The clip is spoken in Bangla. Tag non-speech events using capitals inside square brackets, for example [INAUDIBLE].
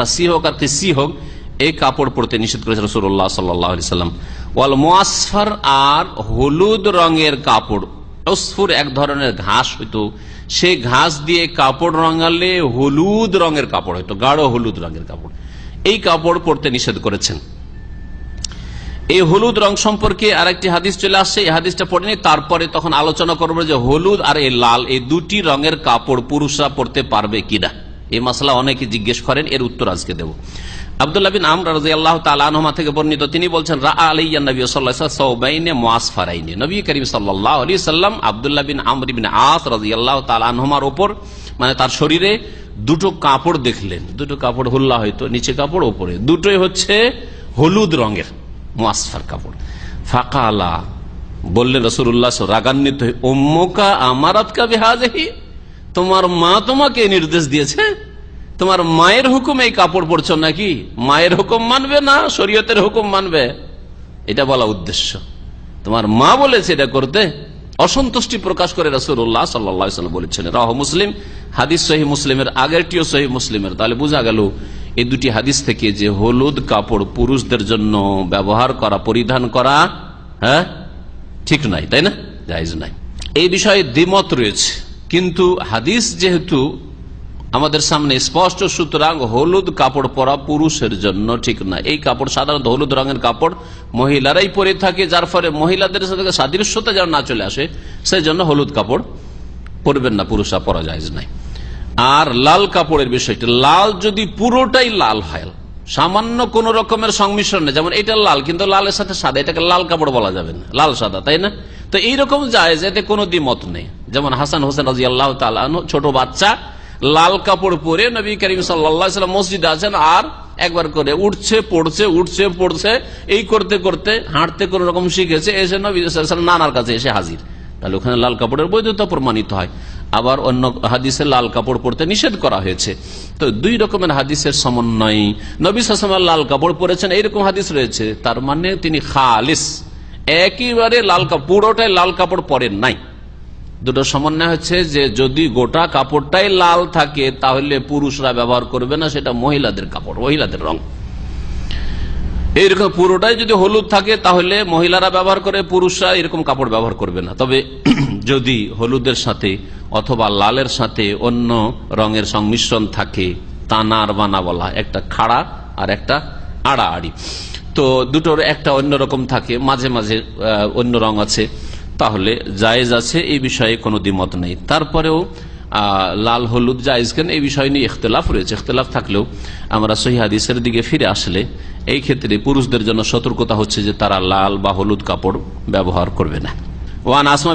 তাসি হোক আর তেসি হোক, এই কাপড় পরতে নিষেধ করেছে রসুল্লাহ সাল্লাম। ওয়াল মোয়াসফার আর হলুদ রঙের কাপড় ওসফুর এক ধরনের ঘাস হইতো সে ঘাস দিয়ে কাপড় রঙালে হলুদ রঙের কাপড় হইতো, গাঢ় হলুদ রঙের কাপড়। এই কাপড় পরতে নিষেধ করেছেন। এই হলুদ রং সম্পর্কে আরেকটি হাদিস চলে আসছে, এই হাদিসটা পড়েনি তারপরে তখন আলোচনা করব যে হলুদ আর এই লাল, এই দুটি রঙের কাপড় পুরুষরা পরতে পারবে কিনা। এই মশলা অনেকে জিজ্ঞেস করেন, এর উত্তর আজকে দেব। থেকে তিনি বলছেন রা নবী ওপর মানে তার শরীরে দুটো কাপড় দেখলেন। দুটো কাপড় হুল্লা হয়তো, নিচে কাপড়, ওপরে। দুটোই হচ্ছে হলুদ রঙের মোয়াসফার কাপড়। ফাঁকা আলা বললেন রসুল্লাহ রাগান্বিত ওম্মকা বেহাজহি তোমার মা তোমাকে নির্দেশ দিয়েছে? তোমার মায়ের হুকুম এই কাপড় পরছো নাকি? মায়ের হুকুম মানবে না, শরীয়তের হুকুম মানবে? এটা বলা উদ্দেশ্য। তোমার মা বলেছে এটা করতে। অসন্তুষ্টি প্রকাশ করে রসুল্লাহ সাল্লাম বলেছেন, রাহ মুসলিম, হাদিস সহি মুসলিমের, আগেরটিও সহি মুসলিমের। তাহলে বোঝা গেল, এই দুটি হাদিস থেকে যে হলুদ কাপড় পুরুষদের জন্য ব্যবহার করা, পরিধান করা হ্যাঁ ঠিক নাই, তাই না? নাই। এই বিষয়ে দ্বিমত রয়েছে। কিন্তু হাদিস যেহেতু আমাদের সামনে স্পষ্ট, সুতরাং হলুদ কাপড় পরা পুরুষের জন্য ঠিক না। এই কাপড় সাধারণত হলুদ রঙের কাপড় মহিলারাই পরে থাকে, যার ফলে মহিলাদের সাথে সাদৃশ্যতা যেন না চলে আসে সেই জন্য হলুদ কাপড় পরবেন না, পুরুষরা পরা যায় নাই। আর লাল কাপড়ের বিষয়টি, লাল যদি পুরোটাই লাল হয়, সামান্য কোন রকমের সংমিশ্রণ নেই, যেমন এটা লাল, কিন্তু লালের সাথে সাদা, এটাকে লাল কাপড় বলা যাবে না, লাল সাদা, তাই না? তো এইরকম যায় এতে কোনো দ্বিমত নেই। যেমন হাসান হোসেন রাজি আল্লাহ ছোট বাচ্চা লাল কাপড় পরে নবী করিম সাল্লাম মসজিদে আছেন আর একবার করে উঠছে, পড়ছে উঠছে, পড়ছে, এই করতে করতে হাঁটতে কোন রকম শিখেছে, এসে নবী নানার কাছে এসে হাজির। তাহলে ওখানে লাল কাপড়ের বৈধতা প্রমাণিত হয়। আবার অন্য হাদিসে লাল কাপড় পরতে নিষেধ করা হয়েছে। তো দুই রকমের হাদিসের সমন্বয়। নবী সাসমাল লাল কাপড় পরেছেন, এইরকম হাদিস রয়েছে। তার মানে তিনি খালিস। একেবারে লাল কাপড় পুরোটাই লাল কাপড় পরেন নাই। দুটো সমন্বয় হচ্ছে যে যদি গোটা কাপড়টাই লাল থাকে, তাহলে পুরুষরা ব্যবহার করবে না, সেটা মহিলাদের কাপড়, মহিলাদের রং। এইরকম পুরোটাই যদি হলুদ থাকে, তাহলে মহিলারা ব্যবহার করে, পুরুষরা এরকম কাপড় ব্যবহার করবে না। তবে [CLEARS THROAT] যদি হলুদের সাথে অথবা লালের সাথে অন্য রঙের সংমিশ্রণ থাকে, তানার বানা বলা একটা খাড়া আর একটা আড়া আড়ি তো দুটোর একটা অন্য রকম থাকে, মাঝে মাঝে অন্য রং আছে। তাহলে জায়েজ আছে, এই বিষয়ে কোনো দ্বিমত নেই। তারপরেও লাল হলুদ জায়েজ কেন? এই বিষয় নিয়ে ইখতলাফ রয়েছে। ইখতলাফ থাকলেও আমরা সহি দিকে ফিরে আসলে এই ক্ষেত্রে পুরুষদের জন্য সতর্কতা হচ্ছে যে তারা লাল বা হলুদ কাপড় ব্যবহার করবে না। ওয়ান আসমা